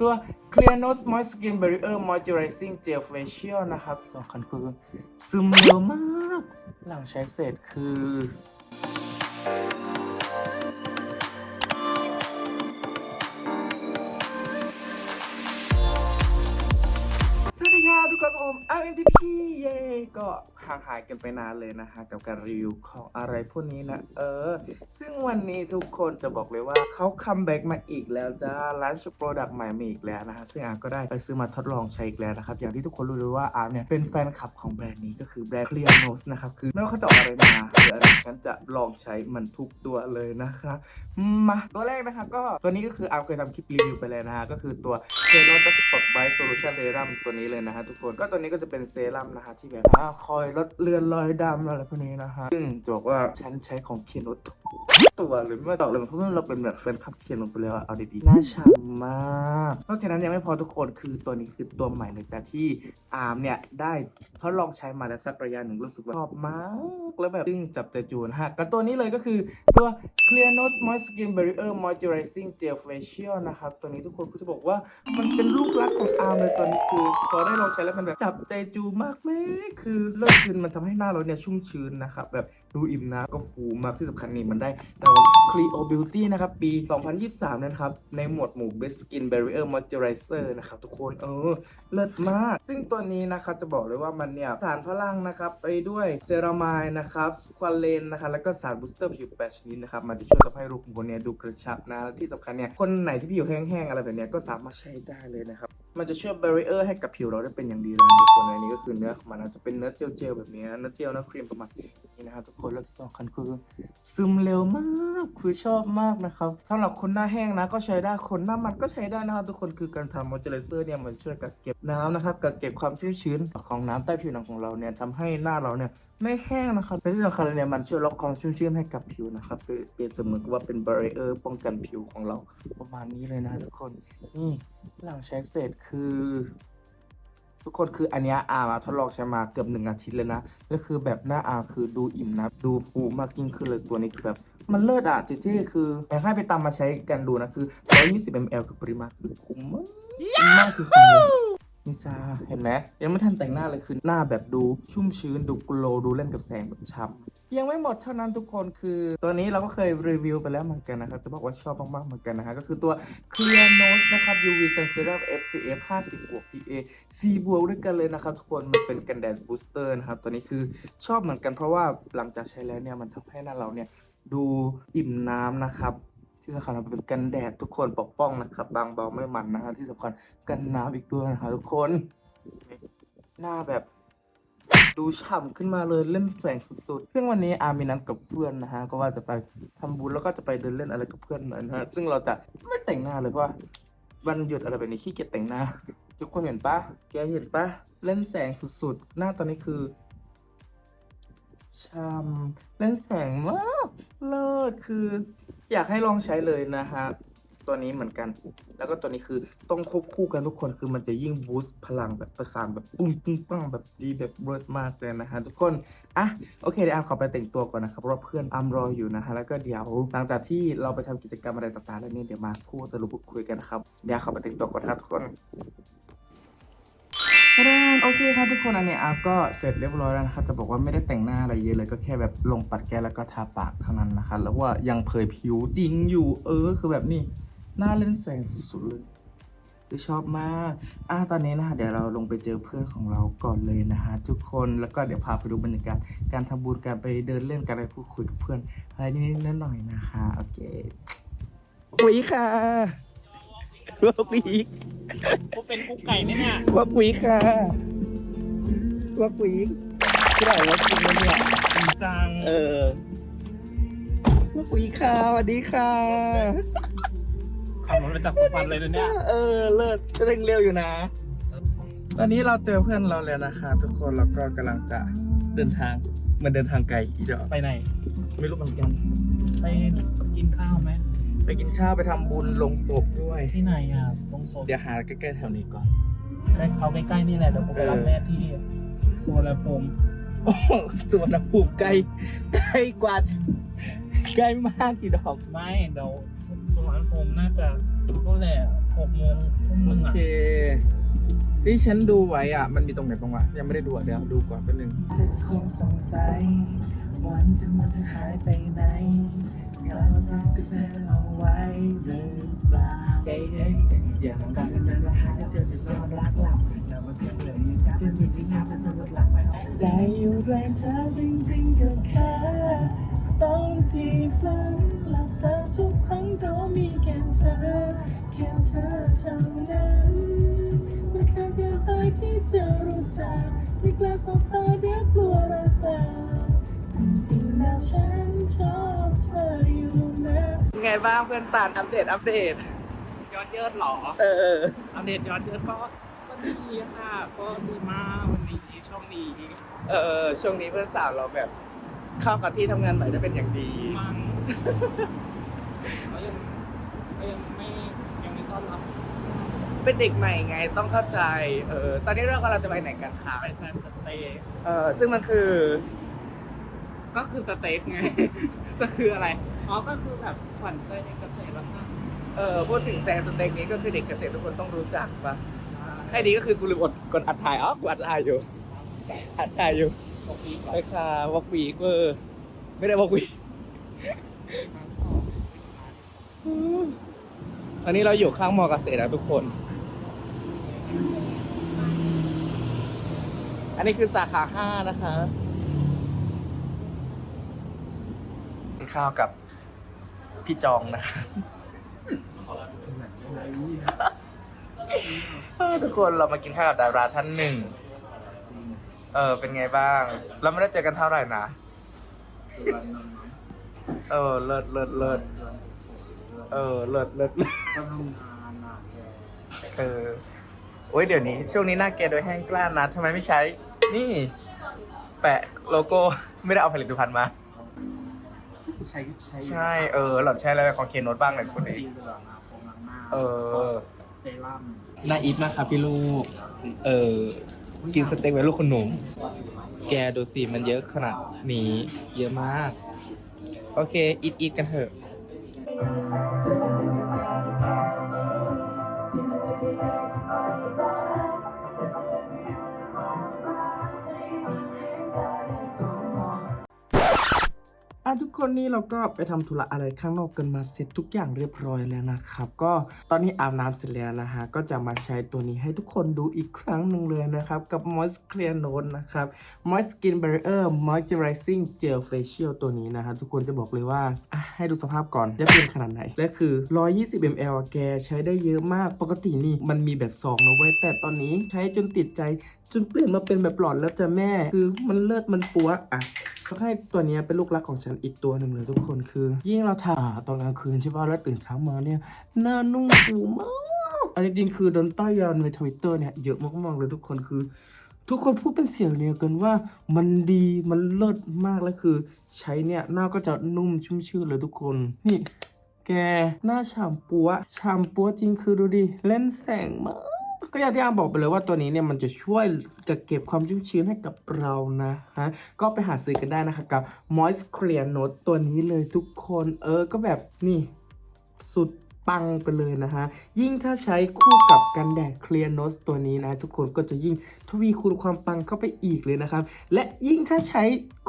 ตัว Clear Nose Moist Skin Barrier Moisturizing Gel Facial นะครับสำคัญคือซึมเร็วมาก หลังใช้เสร็จคือ สวัสดีครับทุกคนผมอาร์เอ็นทีพีเย่ก็ ห่างหายกันไปนานเลยนะฮะกับการรีวิวของอะไรพวกนี้นะเออ ซึ่งวันนี้ทุกคนจะบอกเลยว่าเขาคัมแบ็กมาอีกแล้วจ้าร้านชุดโปรดักต์ใหม่มาอีกแล้วนะฮะซึ่งอาร์มก็ได้ไปซื้อมาทดลองใช้อีกแล้วนะครับอย่างที่ทุกคนรู้เลยว่าอาร์มเนี่ยเป็นแฟนคลับของแบรนด์นี้ก็คือแบรนด์ Clear Nose นะครับคือไม่ว่าเขาจะออกอะไรมาหรืออะไรฉันจะลองใช้มันทุกตัวเลยนะคะมาตัวแรกนะคะก็ตัวนี้ก็คืออาร์มเคยทำคลิปรีวิวไปแล้วนะฮะก็คือตัวเซรั่มสปอตไบท์โซลูชันเซรั่มตัวนี้เลยนะฮะทุกคนก็ตัวนี้ก็จะเป็นเซรั่มนะฮะที่แบบว่าคอยรถเรือนลอยดำอะไรพวกนี้นะฮะซึ่งจะบอกว่าฉันใช้ของเคียนุทุกตัวเลยไม่บอกเลยเพราะว่าเราเป็นแบบแฟนคลับเคียนุไปแล้วอะเอาดีๆน่าฉ่ำมากนอกจากนั้นยังไม่พอทุกคนคือตัวนี้คือตัวใหม่เลยจ้ะที่อาร์มเนี่ยได้ทดลองใช้มาแล้วสักระยะหนึ่งรู้สึกว่าชอบมากแล้วแบบซึ่งจับใจจูนฮะกับตัวนี้เลยก็คือตัว Clear Nose Moist Skin Barrier Moisturizing Gel Facial นะครับตัวนี้ทุกคนก็จะบอกว่ามันเป็นลูกรักของอาร์มเลยตอนนี้คือพอได้ลองใช้แล้วมันแบบจับใจจูมากแม่คือเลิศชื้นมันทำให้หน้าเราเนี่ยชุ่มชื้นนะครับแบบดูอิ่มนะก็ฟูมากที่สำคัญนี่มันได้รางวัล Clio Beauty นะครับ ปี 2023 นะครับ ในหมวดหมู่ Best Skin Barrier Moisturizer นะครับทุกคนเออ เลิศมาก ซึ่งตัวนี้นะครับ จะบอกเลยว่ามันเนี่ย สารพลังนะครับ ไปด้วยเซรามายนะครับควอเลนนะครับแล้วก็สารบูสเตอร์ผิวแปดชนิดนะครับ มันจะช่วยทำให้รูขุมขนเนี่ยดูกระชับนะและที่สำคัญเนี่ยคนไหนที่ผิวแห้งๆอะไรแบบนี้ก็สามารถใช้ได้เลยนะครับมันจะช่วยบ a ร r เออร์ให้กับผิวเราได้เป็นอย่างดีเลยนะทุกคนอันนี้ก็คือเนื้อของมันนะจะเป็นเนื้อเจลๆแบบนี้เนื้อเจลเนื้อครีมประมาณ นี้นะครับทุกคนแล้วที่สำคัญคือซึมเร็วมากคือชอบมากนะครับสำหรับคนหน้าแห้งนะก็ใช้ได้คนหน้ามันก็ใช้ได้นะครับทุกคนคือการทำมอยเจอไรเซอร์เนี่ยมันช่วยกักเก็บน้ำนะครับกักเก็บความชุ่มชื้นของน้ำใต้ผิวหนังของเราเนี่ยทำให้หน้าเราเนี่ยไม่แห้งนะครับและที่สำคัญเลยเนี่ยมันช่วยล็อกความชุ่มชื้นให้กับผิวนะครับคือเปรียบเสมือนกับว่าเป็นบร r เออร์ป้องกันผิวของเราประมาณนี้เลยนะทุกคนนี่หลังใช้เสร็จคือ ทุกคนคืออันเนี้ยอามาทดลองใช้มาเกือบหนึ่งอาทิตย์เลยนะแล้วคือแบบหน้าอาคือดูอิ่มนะ ดูฟูมากยิ่งขึ้นเลยตัวนี้คือแบบมันเลิศอะเจเจคืออยากให้ไปตามมาใช้กันดูนะคือ120 ml คือปริมาณคือคุ้มมากมากคือคุ้มนี่จ้าเห็นไหมยังไม่ทันแต่งหน้าเลยคือหน้าแบบดูชุ่มชื้นดูโกลโลดูเล่นกับแสงแบบฉ่ำ ยังไม่หมดเท่านั้นทุกคนคือตัวนี้เราก็เคยรีวิวไปแล้วเหมือนกันนะครับ จะบอกว่าชอบมากๆเหมือนกันนะฮะก็คือตัว Clear Nose นะครับ UV Sun Serum SPF 50บวก PA C บวกด้วยกันเลยนะครับ ทุกคนมันเป็นกันแดดบูสเตอร์นะครับ ตัวนี้คือชอบเหมือนกันเพราะว่าหลังจากใช้แล้วเนี่ยมันทำให้หน้าเราเนี่ยดูอิ่มน้ำนะครับที่สำคัญมันเป็นกันแดดทุกคนปกป้องนะครับ บางเบาไม่มันนะฮะที่สำคัญกันน้ำอีกด้วยนะครับทุกคนหน้าแบบ ดูฉ่ำขึ้นมาเลยเล่นแสงสุดๆ ซึ่งวันนี้อาร์มีนัดกับเพื่อนนะฮะ ก็ว่าจะไปทำบุญแล้วก็จะไปเดินเล่นอะไรกับเพื่อนหน่อยนะฮะ ซึ่งเราจะไม่แต่งหน้าเลยเพราะว่าวันหยุดอะไรแบบนี้ขี้เกียจแต่งหน้า ทุกคนเห็นปะแกเห็นปะเล่นแสงสุดๆ หน้าตอนนี้คือช่ำเล่นแสงมากเลิศคือ อยากให้ลองใช้เลยนะฮะ ตัวนี้เหมือนกัน แล้วก็ตัวนี้คือต้องควบคู่กันทุกคนคือมันจะยิ่งบูสต์พลังแบบประสานแบบปุ้งปุ้งปังแบบดีแบบเบิร์ดมากเลยนะฮะทุกคนอะโอเคเดี๋ยวอาร์มขอไปแต่งตัวก่อนนะครับเพราะว่าเพื่อนอาร์มรออยู่นะฮะแล้วก็เดี๋ยวหลังจากที่เราไปทำกิจกรรมอะไรต่างๆแล้วเนี่ยเดี๋ยวมาพูดสรุปพูดคุยกันนะครับเดี๋ยวขอไปแต่งตัวก่อนนะครับทุกคนแสดงโอเคครับทุกคนอันเนี้ยอาร์มก็เสร็จเรียบร้อยแล้วนะครับจะบอกว่าไม่ได้แต่งหน้าอะไรเยอะเลยก็แค่แบบลงปัดแก้มแล้วก็ทาปากเท่านั้นนะคะแล้วว่ายังเผยผิวจริงอยู่เออคือแบบนี้ หน้าเล่นแสงสุดๆเลยคือชอบมากอะตอนนี้นะฮะเดี๋ยวเราลงไปเจอเพื่อนของเราก่อนเลยนะฮะทุกคน แล้วก็เดี๋ยวพาไปดูบรรยากาศการทำบุญการไปเดินเล่นการไปพูดคุยกับเพื่อนอะไรนิดๆหน่อยๆนะคะโอเคปุ๋ยค่ะว่าปุ๋ยกูเป็นกุ๊กไก่เนี่ยเนี่ยว่าปุ๋ยค่ะว่าปุ๋ยที่ไหนว่าปุ๋ยเนี่ยจังเออว่าปุ๋ยค่ะสวัสดีค่ะ ขับรถมาจากสุพรรณเลยนะเนี่ย เออ เลิศจะเร่งเร็วอยู่นะ ตอนนี้เราเจอเพื่อนเราแล้วนะคะทุกคนแล้วก็กำลังจะเดินทางเหมันเดินทางไกลอีกเดี๋ยวไปไหน ไม่รู้เหมือนกัน ไปกินข้าวไหมไปกินข้าวไปทำบุญลงศพด้วย ที่ไหนอะตรงโซนเดี๋ยวหาใกล้ๆแถวนี้ก่อน ใกล้เอาใกล้ๆนี่แหละเดี๋ยวกูไปรับเออแม่ที่สุวรรณภูมิโอ้โหสุวรรณภูมิไกลไกลกว่าใกล้มากกี่ดอก ไม่เดี๋ยว สุวรรณภูมิน่าจะก็แหละหกโมงทุ่มหโอนึ่งอะเค ที่ฉันดูไว้อะ มันมีตรงไหนบ้างวะ ยังไม่ได้ดูอะเดี๋ยวดูก่อนแป๊บนึงคงสงสัยวันจะมันจะหายไปไหนเงาเราก็เดินเอาไว้หรือเปล่าเฮ้ยเฮ้ยอย่ามองกันกันนะหาจะเจอถึงความรักเราเรามาเพื่อนเลยเพื่อนอยู่ที่งานเป็นคนรักได้อยู่แรงเธอจริงๆก็แค่ตอนที่ฝัน มีแค่เธอแค่เธอเท่านั้นมันแค่เกินไปที่จะรู้จักไม่กล้าสบตาเดี๋ยวกลัวรักตาจริงๆแล้วฉันชอบเธออยู่นะไงบ้างเพื่อนตานอัปเดตอัปเดต ยอดเยิดเหรอ เออ อัปเดตยอดเยิดก็ก็ดีค่ะ ก็ดีมากวันนี้ช่องนี้เออช่วงนี้เพื่อนสาวเราแบบเข้ากับที่ทำงานใหม่ได้เป็นอย่างดีมั้งเขายัง เขายังไม่ยังไม่ต้อนรับเป็นเด็กใหม่ไงต้องเข้าใจ เออตอนนี้เรากำลังจะไปไหนกันคะไปแซมสเตย์เออซึ่งมันคือ ก็คือสเต็กไง ก็คืออะไร อ๋อ ก็คือแบบขวัญใจในเกษตรแล้วค่ะเออพูดถึงแซงสเต็กนี้ก็คือเด็กเกษตรทุกคนต้องรู้จักปะให้ดีก็คือกูลืมอดกดอัดถ่ายอ๋อกูอัดถ่ายอยู่อัดถ่ายอยู่โอเคก่อนไอ้คาวอกวีเวอร์ไม่ได้วอกวีต อนนี้เราอยู่ข้างมอเกษตรนะทุกคน อันนี้คือสาขาห้านะคะกินข้าวกับพี่จองนะคะทุกคนเรามากินข้าวกับดาราท่านหนึ่ง เออ เป็นไงบ้าง เราไม่ได้เจอกันเท่าไหร่นะ เออ เลิศเลิศเลิศ เออเลิศเลิศเลิศเออโอ้ยเดี๋ยวนี้ช่วงนี้หน้าแกโดยแห้งกล้านนะทำไมไม่ใช้ นี่ แปะโลโก้ไม่ได้เอาผลิตภัณฑ์มา ใช้ใช้ใช่เออหล่อนใช้อะไรของเคนโนตบ้างเลยคุณเอสีงเหลืองอะโฟมล้างหน้าเออเซรั่มน่าอิฟมากครับพี่ลูก เออกินสเต็กไว้ลูกคุณหนุ่ม แกดูสิมันเยอะขนาดนี้ เยอะมาก โอเค อิดอิดกันเถอะ Every day to my อะทุกคนนี่เราก็ไปทำธุระอะไรข้างนอกกันมาเสร็จทุกอย่างเรียบร้อยแล้วนะครับ ก็ตอนนี้อาบน้ำเสร็จแล้วนะฮะก็จะมาใช้ตัวนี้ให้ทุกคนดูอีกครั้งหนึ่งเลยนะครับ กับ Moist Clear Note นะครับ Moist Skin Barrier Moisturizing Gel Facial ตัวนี้นะฮะทุกคนจะบอกเลยว่าอะให้ดูสภาพก่อนจะเป็นขนาดไหนและคือ 120 ml อะแกใช้ได้เยอะมากปกตินี่มันมีแบบซองนะเว้ยแต่ตอนนี้ใช้จนติดใจจนเปลี่ยนมาเป็นแบบหลอดแล้วจ้ะแม่ คือมันเลิศมันปัวอะ ก็ให้ตัวนี้เป็นลูกรักของฉันอีกตัวหนึ่งเลยทุกคนคือ ยิ่งเราถ่าตอนกลางคืนใช่ป่ะแล้วตื่นเช้ามาเนี่ยหน้านุ่มฟูมากอันนี้จริงๆคือโดนป้ายยาในทวิตเตอร์เนี่ยเยอะมากๆเลยทุกคนคือ ทุกคนพูดเป็นเสียงเดียวกันว่ามันดีมันเลิศมากแล้วคือ ใช้เนี่ยหน้าก็จะนุ่มชุ่มชื่นเลยทุกคนนี่แกหน้าฉ่ำปัวฉ่ำปัวจริงคือดูดิเล่นแสงมาก ก็อย่างที่อาบอกไปเลยว่าตัวนี้เนี่ยมันจะช่วยจะเก็บความชุ่มชื้นให้กับเรานะฮะก็ไปหาซื้อกันได้นะคะกับ Moist Clear Note ตัวนี้เลยทุกคนเออก็แบบนี่สุดปังไปเลยนะฮะ ยิ่งถ้าใช้คู่กับกันแดด Clear Note ตัวนี้นะ ทุกคนก็จะยิ่งทวีคูณความปังเข้าไปอีกเลยนะครับ และยิ่งถ้าใช้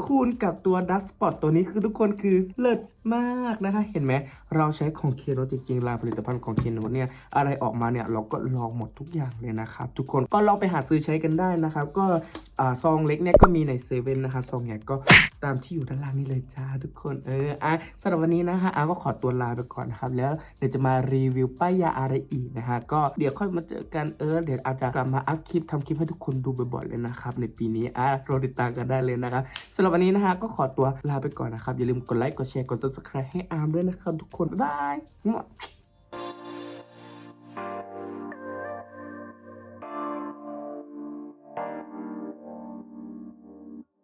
คูณกับตัว Dust Spot ตัวนี้คือทุกคนคือเลิศ มากนะคะ เห็นไหมเราใช้ของเคโนจริงๆลาผลิตภัณฑ์ของเคโนเนี่ยอะไรออกมาเนี่ยเราก็ลองหมดทุกอย่างเลยนะครับทุกคนก็ลองไปหาซื้อใช้กันได้นะครับ ก็ซองเล็กเนี่ยก็มีในเซเว่นนะครับซองใหญ่ก็ตามที่อยู่ด้านล่างนี่เลยจ้าทุกคนเอออะสำหรับวันนี้นะฮะอาก็ขอตัวลาไปก่อนนะครับ แล้วเดี๋ยวจะมารีวิวป้ายยาอะไรอีกนะฮะก็เดี๋ยวค่อยมาเจอกันเออเดี๋ยวอาจจะกลับมาอัพคลิปทำคลิปให้ทุกคนดูบ่อยๆเลยนะครับในปีนี้อะรอติดตามกันได้เลยนะครับสำหรับวันนี้นะฮะก็ขอตัวลาไปก่อนนะครับอย่าลืมกดไลค์กดแชร์กด subscribe ให้อาร์มด้วยนะครับทุกคน บ๊ายบาย